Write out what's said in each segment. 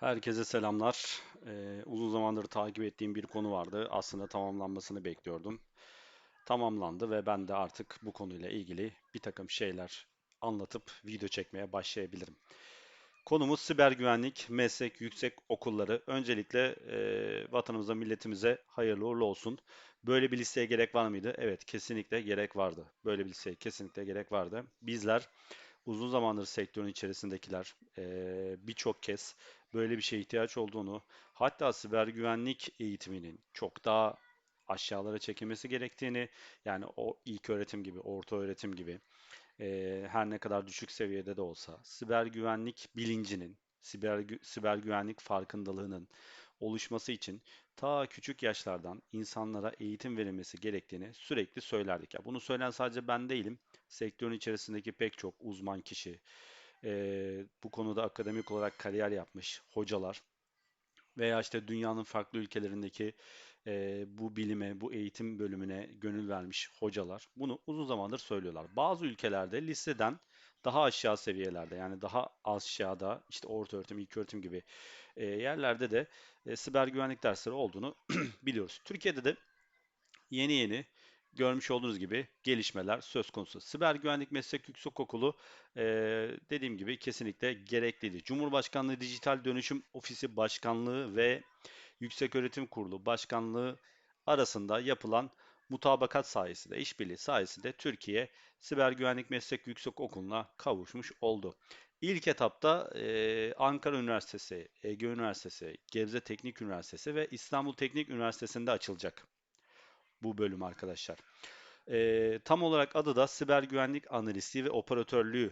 Herkese selamlar. Ee, uzun zamandır takip ettiğim bir konu vardı. Aslında tamamlanmasını bekliyordum. Tamamlandı ve ben de artık bu konuyla ilgili bir takım şeyler anlatıp video çekmeye başlayabilirim. Konumuz siber güvenlik, meslek, yüksek okulları. Öncelikle e, vatanımıza, milletimize hayırlı uğurlu olsun. Böyle bir listeye gerek var mıydı? Evet, kesinlikle gerek vardı. Böyle bir listeye kesinlikle gerek vardı. Bizler uzun zamandır sektörün içerisindekiler e, birçok kez böyle bir şeye ihtiyaç olduğunu, hatta siber güvenlik eğitiminin çok daha aşağılara çekilmesi gerektiğini, yani o ilk öğretim gibi, orta öğretim gibi e, her ne kadar düşük seviyede de olsa siber güvenlik bilincinin, siber, siber güvenlik farkındalığının oluşması için ta küçük yaşlardan insanlara eğitim verilmesi gerektiğini sürekli söylerdik. Ya bunu söyleyen sadece ben değilim. Sektörün içerisindeki pek çok uzman kişi, e, bu konuda akademik olarak kariyer yapmış hocalar veya işte dünyanın farklı ülkelerindeki e, bu bilime, bu eğitim bölümüne gönül vermiş hocalar bunu uzun zamandır söylüyorlar. Bazı ülkelerde liseden daha aşağı seviyelerde yani daha aşağıda işte orta öğretim, ilk öğretim gibi e, yerlerde de e, siber güvenlik dersleri olduğunu biliyoruz. Türkiye'de de yeni yeni görmüş olduğunuz gibi gelişmeler söz konusu. Siber Güvenlik Meslek Yüksekokulu e, dediğim gibi kesinlikle gerekliydi. Cumhurbaşkanlığı Dijital Dönüşüm Ofisi Başkanlığı ve Yükseköğretim Kurulu Başkanlığı arasında yapılan mutabakat sayesinde, işbirliği sayesinde Türkiye Siber Güvenlik Meslek Yüksekokulu'na kavuşmuş oldu. İlk etapta e, Ankara Üniversitesi, Ege Üniversitesi, Gebze Teknik Üniversitesi ve İstanbul Teknik Üniversitesi'nde açılacak bu bölüm arkadaşlar. Ee, tam olarak adı da siber güvenlik analisti ve operatörlüğü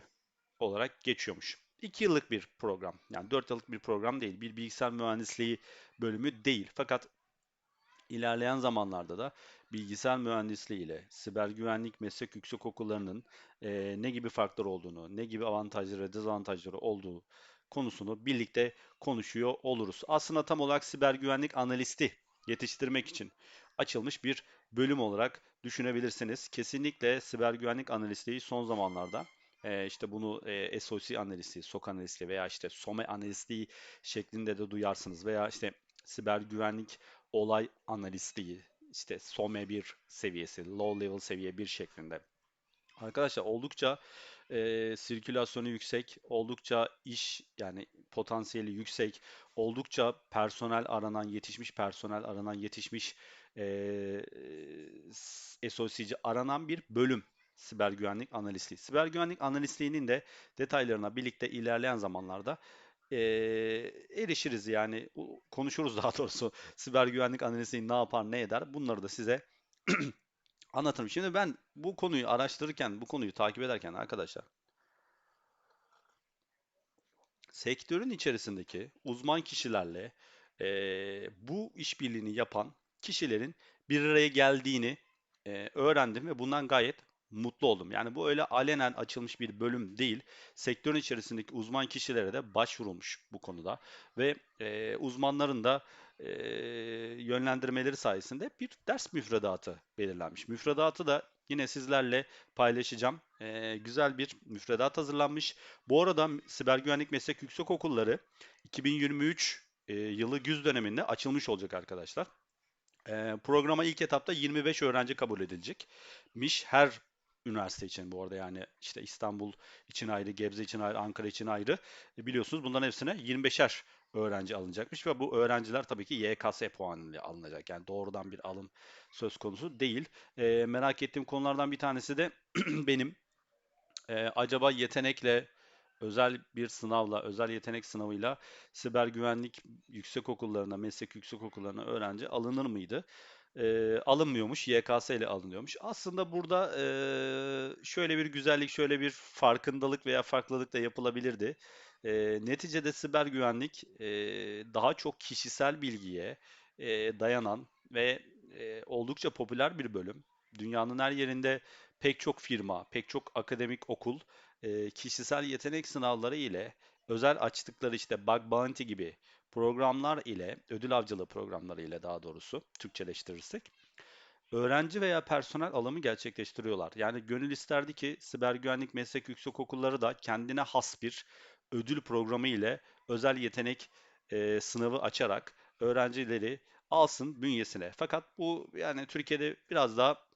olarak geçiyormuş. 2 yıllık bir program. Yani 4 yıllık bir program değil. Bir bilgisayar mühendisliği bölümü değil. Fakat ilerleyen zamanlarda da bilgisayar mühendisliği ile siber güvenlik meslek yüksekokullarının e, ne gibi farkları olduğunu, ne gibi avantajları ve dezavantajları olduğu konusunu birlikte konuşuyor oluruz. Aslında tam olarak siber güvenlik analisti yetiştirmek için açılmış bir bölüm olarak düşünebilirsiniz. Kesinlikle siber güvenlik analistliği son zamanlarda e, işte bunu e, SOC analisti, SOC analisti veya işte SOME analisti şeklinde de duyarsınız veya işte siber güvenlik olay analistliği işte SOME 1 seviyesi, low level seviye 1 şeklinde. Arkadaşlar oldukça e, sirkülasyonu yüksek, oldukça iş yani potansiyeli yüksek, oldukça personel aranan, yetişmiş personel aranan, yetişmiş e, SOC'ci aranan bir bölüm siber güvenlik analistliği. Siber güvenlik analistliğinin de detaylarına birlikte ilerleyen zamanlarda e, erişiriz yani. Konuşuruz daha doğrusu. Siber güvenlik analistliği ne yapar ne eder? Bunları da size anlatırım. Şimdi ben bu konuyu araştırırken bu konuyu takip ederken arkadaşlar sektörün içerisindeki uzman kişilerle e, bu işbirliğini yapan kişilerin bir araya geldiğini e, öğrendim ve bundan gayet mutlu oldum. Yani bu öyle alenen açılmış bir bölüm değil. Sektörün içerisindeki uzman kişilere de başvurulmuş bu konuda ve e, uzmanların da e, yönlendirmeleri sayesinde bir ders müfredatı belirlenmiş. Müfredatı da yine sizlerle paylaşacağım. E, güzel bir müfredat hazırlanmış. Bu arada Siber Güvenlik Meslek Yüksekokulları 2023 e, yılı güz döneminde açılmış olacak arkadaşlar. E, programa ilk etapta 25 öğrenci kabul edilecekmiş. Her üniversite için bu arada yani işte İstanbul için ayrı, Gebze için ayrı, Ankara için ayrı. E, biliyorsunuz bunların hepsine 25'er öğrenci alınacakmış ve bu öğrenciler tabii ki YKS puanıyla alınacak. Yani doğrudan bir alım söz konusu değil. E, merak ettiğim konulardan bir tanesi de benim e, acaba yetenekle özel bir sınavla, özel yetenek sınavıyla siber güvenlik yüksek okullarına, meslek yüksek okullarına öğrenci alınır mıydı? Ee, alınmıyormuş, YKS ile alınıyormuş. Aslında burada e, şöyle bir güzellik, şöyle bir farkındalık veya farklılık da yapılabilirdi. E, neticede siber güvenlik e, daha çok kişisel bilgiye e, dayanan ve e, oldukça popüler bir bölüm. Dünyanın her yerinde pek çok firma, pek çok akademik okul kişisel yetenek sınavları ile özel açtıkları işte Bug Bounty gibi programlar ile, ödül avcılığı programları ile daha doğrusu Türkçeleştirirsek öğrenci veya personel alımı gerçekleştiriyorlar. Yani gönül isterdi ki siber güvenlik meslek yüksekokulları da kendine has bir ödül programı ile özel yetenek e, sınavı açarak öğrencileri alsın bünyesine. Fakat bu yani Türkiye'de biraz daha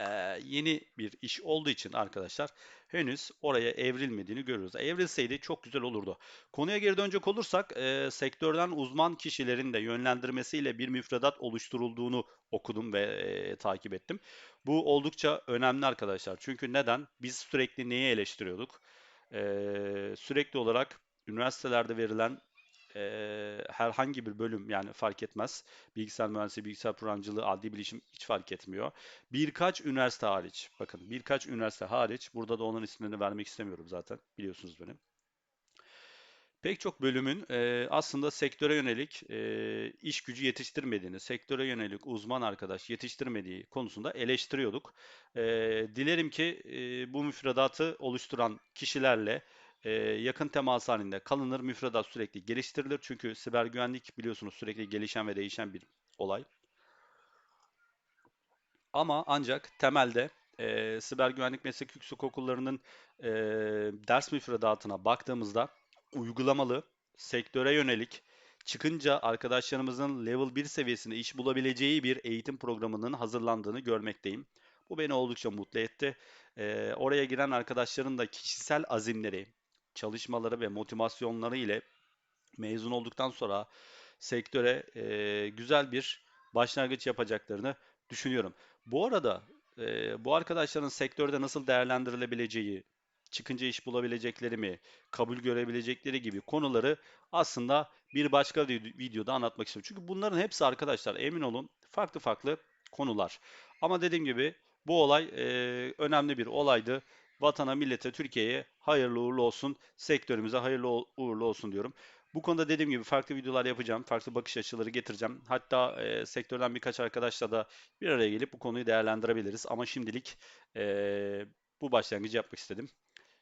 e, yeni bir iş olduğu için arkadaşlar henüz oraya evrilmediğini görüyoruz. Evrilseydi çok güzel olurdu. Konuya geri dönecek olursak e, sektörden uzman kişilerin de yönlendirmesiyle bir müfredat oluşturulduğunu okudum ve e, takip ettim. Bu oldukça önemli arkadaşlar. Çünkü neden? Biz sürekli neyi eleştiriyorduk? E, sürekli olarak üniversitelerde verilen e, herhangi bir bölüm yani fark etmez. Bilgisayar mühendisliği, bilgisayar programcılığı, adli bilişim hiç fark etmiyor. Birkaç üniversite hariç, bakın birkaç üniversite hariç, burada da onun isimlerini vermek istemiyorum zaten, biliyorsunuz benim. Pek çok bölümün e, aslında sektöre yönelik e, iş gücü yetiştirmediğini, sektöre yönelik uzman arkadaş yetiştirmediği konusunda eleştiriyorduk. E, dilerim ki e, bu müfredatı oluşturan kişilerle e, yakın temas halinde kalınır, müfredat sürekli geliştirilir. Çünkü siber güvenlik biliyorsunuz sürekli gelişen ve değişen bir olay. Ama ancak temelde e, siber güvenlik meslek yüksek okullarının e, ders müfredatına baktığımızda uygulamalı, sektöre yönelik, çıkınca arkadaşlarımızın level 1 seviyesinde iş bulabileceği bir eğitim programının hazırlandığını görmekteyim. Bu beni oldukça mutlu etti. E, oraya giren arkadaşların da kişisel azimleri, çalışmaları ve motivasyonları ile mezun olduktan sonra sektöre e, güzel bir başlangıç yapacaklarını düşünüyorum. Bu arada e, bu arkadaşların sektörde nasıl değerlendirilebileceği, çıkınca iş bulabilecekleri mi, kabul görebilecekleri gibi konuları aslında bir başka videoda anlatmak istiyorum. Çünkü bunların hepsi arkadaşlar emin olun farklı farklı konular. Ama dediğim gibi bu olay e, önemli bir olaydı. Vatana, millete, Türkiye'ye hayırlı uğurlu olsun. Sektörümüze hayırlı uğurlu olsun diyorum. Bu konuda dediğim gibi farklı videolar yapacağım. Farklı bakış açıları getireceğim. Hatta e, sektörden birkaç arkadaşla da bir araya gelip bu konuyu değerlendirebiliriz. Ama şimdilik e, bu başlangıcı yapmak istedim.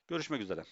Görüşmek üzere.